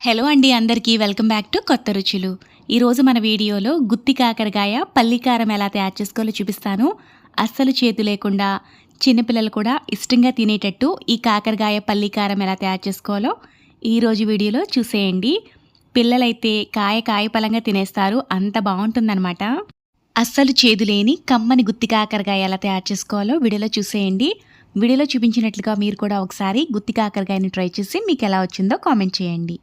Hello అండి అందరికీ welcome back to కొత్త రుచులు. ఈరోజు మన వీడియోలో గుత్తి కాకరకాయ పల్లికారం ఎలా తయారు చేసుకోవాలో చూపిస్తాను. అస్సలు చేతు లేకుండా చిన్నపిల్లలు కూడా ఇష్టంగా తినేటట్టు ఈ కాకరకాయ పల్లికారం ఎలా తయారు చేసుకోవాలో ఈరోజు వీడియోలో చూసేయండి. పిల్లలైతే కాయ కాయ పలంగా తినేస్తారు అంత బాగుంటుందన్నమాట. అస్సలు చేదు లేని కమ్మని గుత్తి కాకరకాయ ఎలా తయారు చేసుకోవాలో వీడియోలో చూసేయండి. వీడియోలో చూపించినట్లుగా మీరు కూడా ఒకసారి గుత్తి కాకరకాయని ట్రై చేసి మీకు ఎలా వచ్చిందో కామెంట్ చేయండి.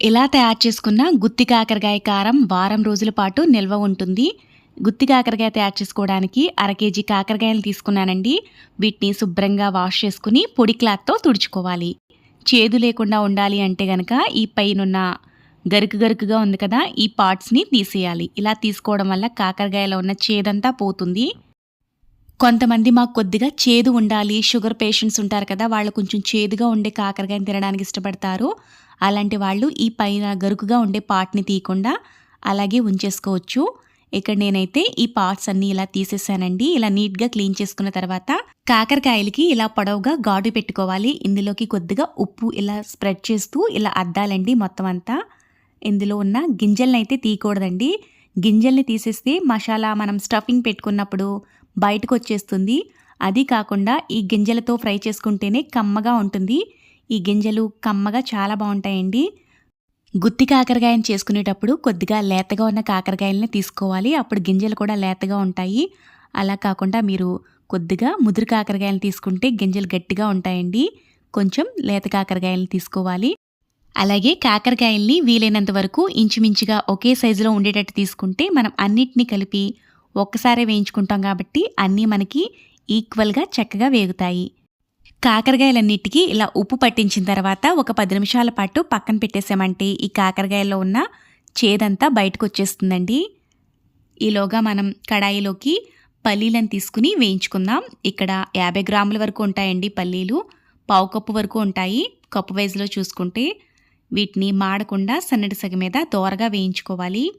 ఇలా తయారు చేసుకున్న గుత్తి కాకరకాయ కారం వారం రోజుల పాటు నిల్వ ఉంటుంది. గుత్తి కాకరకాయ తయారు చేసుకోవడానికి అర కేజీ కాకరకాయలు తీసుకున్నానండి. వీటిని శుభ్రంగా వాష్ చేసుకుని పొడి క్లాత్తో తుడుచుకోవాలి. చేదు లేకుండా ఉండాలి అంటే గనక ఈ పైనున్న గరుకు గరుకుగా ఉంది కదా ఈ పార్ట్స్ని తీసేయాలి. ఇలా తీసుకోవడం వల్ల కాకరకాయలో ఉన్న చేదంతా పోతుంది. కొంతమంది మాకు కొద్దిగా చేదు ఉండాలి షుగర్ పేషెంట్స్ ఉంటారు కదా వాళ్ళు కొంచెం చేదుగా ఉండే కాకరకాయని తినడానికి ఇష్టపడతారు. అలాంటి వాళ్ళు ఈ పైన గరుకుగా ఉండే పార్ట్ని తీయకుండా అలాగే ఉంచేసుకోవచ్చు. ఇక్కడ నేనైతే ఈ పార్ట్స్ అన్ని ఇలా తీసేసానండి. ఇలా నీట్గా క్లీన్ చేసుకున్న తర్వాత కాకరకాయలకి ఇలా పొడవుగా గాడు పెట్టుకోవాలి. ఇందులోకి కొద్దిగా ఉప్పు ఇలా స్ప్రెడ్ చేస్తూ ఇలా అద్దాలండి మొత్తం అంతా. ఇందులో ఉన్న గింజల్ని అయితే తీయకూడదండి. గింజల్ని తీసేస్తే మసాలా మనం స్టఫింగ్ పెట్టుకున్నప్పుడు బయటకు వచ్చేస్తుంది అది కాకుండా ఈ గింజలతో ఫ్రై చేసుకుంటేనే కమ్మగా ఉంటుంది. ఈ గింజలు కమ్మగా చాలా బాగుంటాయండి. గుత్తి కాకరకాయని చేసుకునేటప్పుడు కొద్దిగా లేతగా ఉన్న కాకరకాయలని తీసుకోవాలి. అప్పుడు గింజలు కూడా లేతగా ఉంటాయి. అలా కాకుండా మీరు కొద్దిగా ముదురు కాకరకాయలు తీసుకుంటే గింజలు గట్టిగా ఉంటాయండి. కొంచెం లేత కాకరకాయలు తీసుకోవాలి. అలాగే కాకరకాయల్ని వీలైనంత వరకు ఇంచుమించుగా ఒకే సైజులో ఉండేటట్టు తీసుకుంటే మనం అన్నిటినీ కలిపి ఒక్కసారే వేయించుకుంటాం కాబట్టి అన్నీ మనకి ఈక్వల్గా చక్కగా వేగుతాయి. కాకరకాయలన్నిటికీ ఇలా ఉప్పు పట్టించిన తర్వాత ఒక పది నిమిషాల పాటు పక్కన పెట్టేసామంటే ఈ కాకరకాయల్లో ఉన్న చేదంతా బయటకు వచ్చేస్తుందండి. ఈలోగా మనం కడాయిలోకి పల్లీలను తీసుకుని వేయించుకుందాం. ఇక్కడ యాభై గ్రాముల వరకు ఉంటాయండి పల్లీలు. పావు కప్పు వరకు ఉంటాయి. కప్పు వైజ్లో చూసుకుంటే వీటిని మాడకుండా సన్నటి సగ మీద దోరగా వేయించుకోవాలి.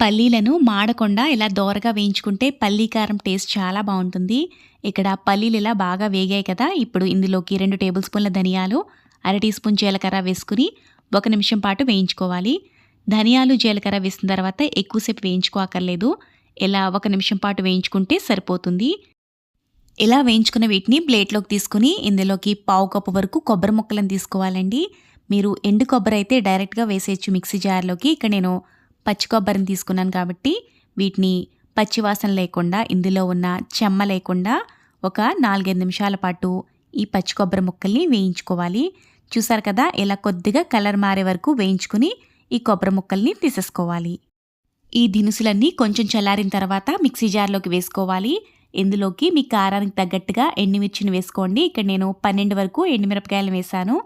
పల్లీలను మాడకుండా ఇలా దోరగా వేయించుకుంటే పల్లీ కారం టేస్ట్ చాలా బాగుంటుంది. ఇక్కడ పల్లీలు ఇలా బాగా వేగాయి కదా. ఇప్పుడు ఇందులోకి రెండు టేబుల్ స్పూన్ల ధనియాలు అర టీ స్పూన్ జీలకర్ర వేసుకుని ఒక నిమిషం పాటు వేయించుకోవాలి. ధనియాలు జీలకర్ర వేసిన తర్వాత ఎక్కువసేపు వేయించుకోకర్లేదు ఇలా ఒక నిమిషం పాటు వేయించుకుంటే సరిపోతుంది. ఇలా వేయించుకున్న వీటిని ప్లేట్లోకి తీసుకుని ఇందులోకి పావు కప్పు వరకు కొబ్బరి ముక్కలను తీసుకోవాలండి. మీరు ఎండు కొబ్బరి అయితే డైరెక్ట్గా వేసేయచ్చు మిక్సీ జార్లోకి. ఇక్కడ నేను పచ్చి కొబ్బరిని తీసుకున్నాను కాబట్టి వీటిని పచ్చివాసన లేకుండా ఇందులో ఉన్న చెమ్మ లేకుండా ఒక నాలుగైదు నిమిషాల పాటు ఈ పచ్చి కొబ్బరి ముక్కల్ని వేయించుకోవాలి. చూసారు కదా ఇలా కొద్దిగా కలర్ మారే వరకు వేయించుకుని ఈ కొబ్బరి ముక్కల్ని తీసేసుకోవాలి. ఈ దినుసులన్నీ కొంచెం చల్లారిన తర్వాత మిక్సీ జార్లోకి వేసుకోవాలి. ఇందులోకి మీ కారానికి తగ్గట్టుగా ఎండుమిర్చిని వేసుకోండి. ఇక్కడ నేను పన్నెండు వరకు ఎండుమిరపకాయలు వేశాను.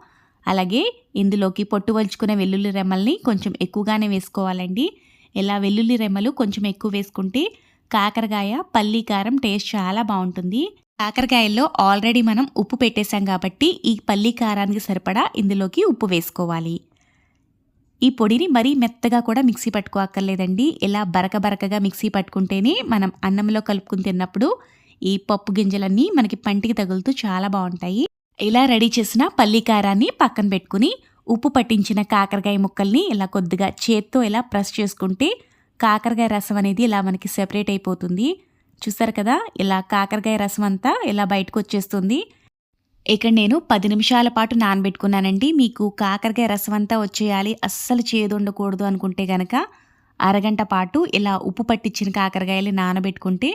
అలాగే ఇందులోకి పొట్టు వలుచుకున్న వెల్లుల్లి రెమ్మల్ని కొంచెం ఎక్కువగానే వేసుకోవాలండి. ఇలా వెల్లుల్లి రెమ్మలు కొంచెం ఎక్కువ వేసుకుంటే కాకరకాయ పల్లీ కారం టేస్ట్ చాలా బాగుంటుంది. కాకరకాయల్లో ఆల్రెడీ మనం ఉప్పు పెట్టేశాం కాబట్టి ఈ పల్లీ కారానికి సరిపడా ఇందులోకి ఉప్పు వేసుకోవాలి. ఈ పొడిని మరీ మెత్తగా కూడా మిక్సీ పట్టుకోక్కర్లేదండి. ఇలా బరక బరకగా మిక్సీ పట్టుకుంటేనే మనం అన్నంలో కలుపుకుని తిన్నప్పుడు ఈ పప్పు గింజలన్నీ మనకి పంటికి తగులుతూ చాలా బాగుంటాయి. ఇలా రెడీ చేసిన పల్లీ కారాన్ని పక్కన పెట్టుకుని ఉప్పు పట్టించిన కాకరకాయ ముక్కల్ని ఇలా కొద్దిగా చేత్తో ఇలా ప్రెస్ చేసుకుంటే కాకరకాయ రసం అనేది ఇలా మనకి సెపరేట్ అయిపోతుంది. చూసారు కదా? ఇలా కాకరకాయ రసం అంతా ఇలా బయటకు వచ్చేస్తుంది. ఇక్కడ నేను పది నిమిషాల పాటు నానబెట్టుకున్నానండి. మీకు కాకరకాయ రసం అంతా వచ్చేయాలి. అస్సలు చేదు ఉండకూడదు అనుకుంటే గనక అరగంట పాటు ఇలా ఉప్పు పట్టించిన కాకరకాయలు నానబెట్టుకుంటే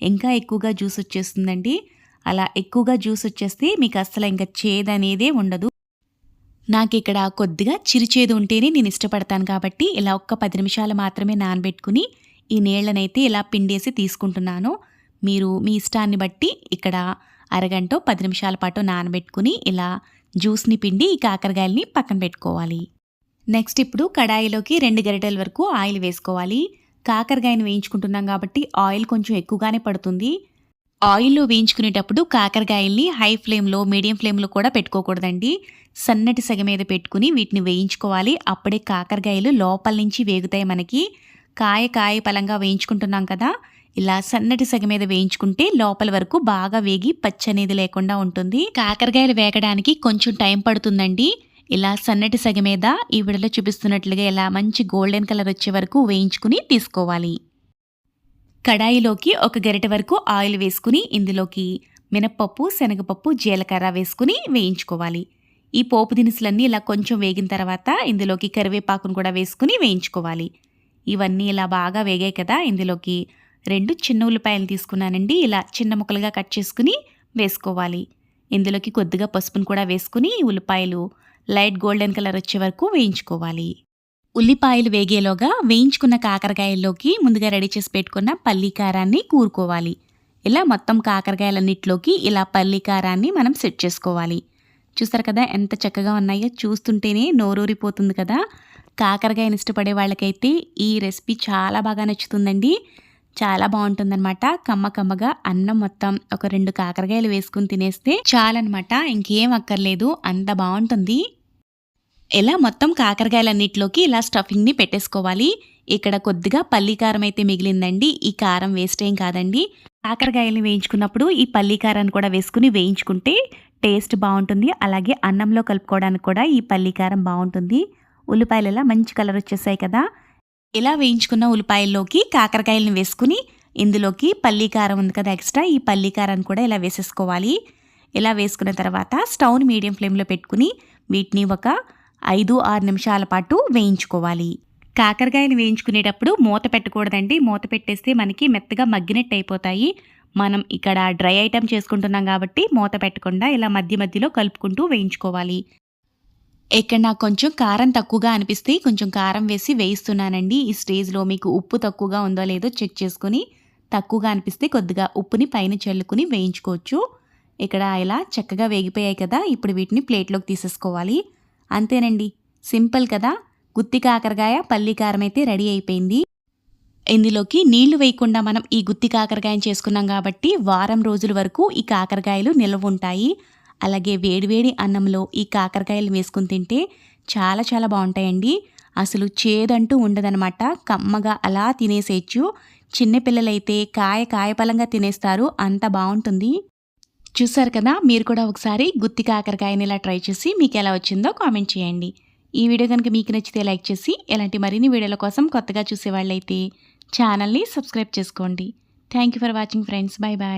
ఇంకా ఎక్కువగా జ్యూస్ వచ్చేస్తుందండి. అలా ఎక్కువగా జ్యూస్ వచ్చేస్తే మీకు అస్సలు ఇంకా చేదు అనేదే ఉండదు. నాకు ఇక్కడ కొద్దిగా చిరుచేదు ఉంటేనే నేను ఇష్టపడతాను కాబట్టి ఇలా ఒక్క పది నిమిషాలు మాత్రమే నానబెట్టుకుని ఈ నీళ్ళనైతే ఇలా పిండేసి తీసుకుంటున్నాను. మీరు మీ ఇష్టాన్ని బట్టి ఇక్కడ అరగంట పది నిమిషాల పాటు నానబెట్టుకుని ఇలా జ్యూస్ని పిండి ఈ కాకరకాయలని పక్కన పెట్టుకోవాలి. నెక్స్ట్ ఇప్పుడు కడాయిలోకి రెండు గరిటెల వరకు ఆయిల్ వేసుకోవాలి. కాకరకాయని వేయించుకుంటున్నాం కాబట్టి ఆయిల్ కొంచెం ఎక్కువగానే పడుతుంది. ఆయిల్లో వేయించుకునేటప్పుడు కాకరకాయల్ని హై ఫ్లేమ్లో మీడియం ఫ్లేమ్లో కూడా పెట్టుకోకూడదండి. సన్నటి సగ మీద పెట్టుకుని వీటిని వేయించుకోవాలి. అప్పుడే కాకరకాయలు లోపల నుంచి వేగుతాయి మనకి. కాయ కాయ పలంగా వేయించుకుంటున్నాం కదా ఇలా సన్నటి సగ మీద వేయించుకుంటే లోపల వరకు బాగా వేగి పచ్చి అనేది లేకుండా ఉంటుంది. కాకరకాయలు వేగడానికి కొంచెం టైం పడుతుందండి. ఇలా సన్నటి సగ మీద ఈ విడలో చూపిస్తున్నట్లుగా ఇలా మంచి గోల్డెన్ కలర్ వచ్చే వరకు వేయించుకుని తీసుకోవాలి. కడాయిలోకి ఒక గరిటె వరకు ఆయిల్ వేసుకుని ఇందులోకి మినప్పప్పు శనగపప్పు జీలకర్ర వేసుకుని వేయించుకోవాలి. ఈ పోపు దినుసులన్నీ ఇలా కొంచెం వేగిన తర్వాత ఇందులోకి కరివేపాకును కూడా వేసుకుని వేయించుకోవాలి. ఇవన్నీ ఇలా బాగా వేగాయి కదా ఇందులోకి రెండు చిన్న ఉల్లిపాయలు తీసుకున్నానండి. ఇలా చిన్న ముక్కలుగా కట్ చేసుకుని వేసుకోవాలి. ఇందులోకి కొద్దిగా పసుపును కూడా వేసుకుని ఉల్లిపాయలు లైట్ గోల్డెన్ కలర్ వచ్చే వరకు వేయించుకోవాలి. ఉల్లిపాయలు వేగేలోగా వేయించుకున్న కాకరకాయల్లోకి ముందుగా రెడీ చేసి పెట్టుకున్న పల్లీ కారాన్ని కూరుకోవాలి. ఇలా మొత్తం కాకరకాయలన్నిటిలోకి ఇలా పల్లీ కారాన్ని మనం సెట్ చేసుకోవాలి. చూస్తారు కదా ఎంత చక్కగా ఉన్నాయో? చూస్తుంటేనే నోరూరిపోతుంది కదా. కాకరకాయని ఇష్టపడే వాళ్ళకైతే ఈ రెసిపీ చాలా బాగా నచ్చుతుందండి. చాలా బాగుంటుందన్నమాట. కమ్మ కమ్మగా అన్నం మొత్తం ఒక రెండు కాకరకాయలు వేసుకుని తినేస్తే చాలన్నమాట. ఇంకేం అక్కర్లేదు. అంత బాగుంటుంది. ఇలా మొత్తం కాకరకాయలన్నిటిలోకి ఇలా స్టఫింగ్ని పెట్టేసుకోవాలి? ఇక్కడ కొద్దిగా పల్లీ కారం అయితే మిగిలిందండి. ఈ కారం వేస్ట్ ఏం కాదండి. కాకరకాయల్ని వేయించుకున్నప్పుడు ఈ పల్లీ కారాన్ని కూడా వేసుకుని వేయించుకుంటే టేస్ట్ బాగుంటుంది. అలాగే అన్నంలో కలుపుకోవడానికి కూడా ఈ పల్లీ కారం బాగుంటుంది. ఉల్లిపాయలు ఇలా మంచి కలర్ వచ్చేసాయి కదా. ఇలా వేయించుకున్న ఉల్లిపాయల్లోకి కాకరకాయలను వేసుకుని ఇందులోకి పల్లీ కారం ఉంది కదా ఎక్స్ట్రా ఈ పల్లీ కారాన్ని కూడా ఇలా వేసేసుకోవాలి. ఇలా వేసుకున్న తర్వాత స్టవ్ని మీడియం ఫ్లేమ్లో పెట్టుకుని వీటిని ఒక ఐదు ఆరు నిమిషాల పాటు వేయించుకోవాలి. కాకరకాయలు వేయించుకునేటప్పుడు మూత పెట్టకూడదండి. మూత పెట్టేస్తే మనకి మెత్తగా మగ్గినట్టు అయిపోతాయి. మనం ఇక్కడ డ్రై ఐటెం చేసుకుంటున్నాం కాబట్టి మూత పెట్టకుండా ఇలా మధ్య మధ్యలో కలుపుకుంటూ వేయించుకోవాలి. ఇక్కడ నాకు కొంచెం కారం తక్కువగా అనిపిస్తే కొంచెం కారం వేసి వేయిస్తున్నానండి. ఈ స్టేజ్లో మీకు ఉప్పు తక్కువగా ఉందో లేదో చెక్ చేసుకుని తక్కువగా అనిపిస్తే కొద్దిగా ఉప్పుని పైన చల్లుకుని వేయించుకోవచ్చు. ఇక్కడ ఇలా చక్కగా వేగిపోయాయి కదా ఇప్పుడు వీటిని ప్లేట్లోకి తీసేసుకోవాలి. అంతేనండి. సింపుల్ కదా? గుత్తి కాకరకాయ పల్లి కారం అయితే రెడీ అయిపోయింది. ఇందులోకి నీళ్ళు వేయకుండా మనం ఈ గుత్తి కాకరకాయని చేసుకున్నాం కాబట్టి వారం రోజుల వరకు ఈ కాకరకాయలు నిల్వ ఉంటాయి. అలాగే వేడివేడి అన్నంలో ఈ కాకరకాయలు వేసుకుని తింటే చాలా చాలా బాగుంటాయండి. అసలు చేదంటూ ఉండదనమాట కమ్మగా అలా తినేసేయచ్చు. చిన్నపిల్లలైతే కాయ కాయపలంగా తినేస్తారు. అంత బాగుంటుంది. చూసారు కదా మీరు కూడా ఒకసారి గుత్తి కాకరకాయని ఇలా ట్రై చేసి మీకు ఎలా వచ్చిందో కామెంట్ చేయండి. ఈ వీడియో కనుక మీకు నచ్చితే లైక్ చేసి ఇలాంటి మరిన్ని వీడియోల కోసం కొత్తగా చూసేవాళ్ళైతే ఛానల్ని సబ్స్క్రైబ్ చేసుకోండి. Thank you for watching friends bye bye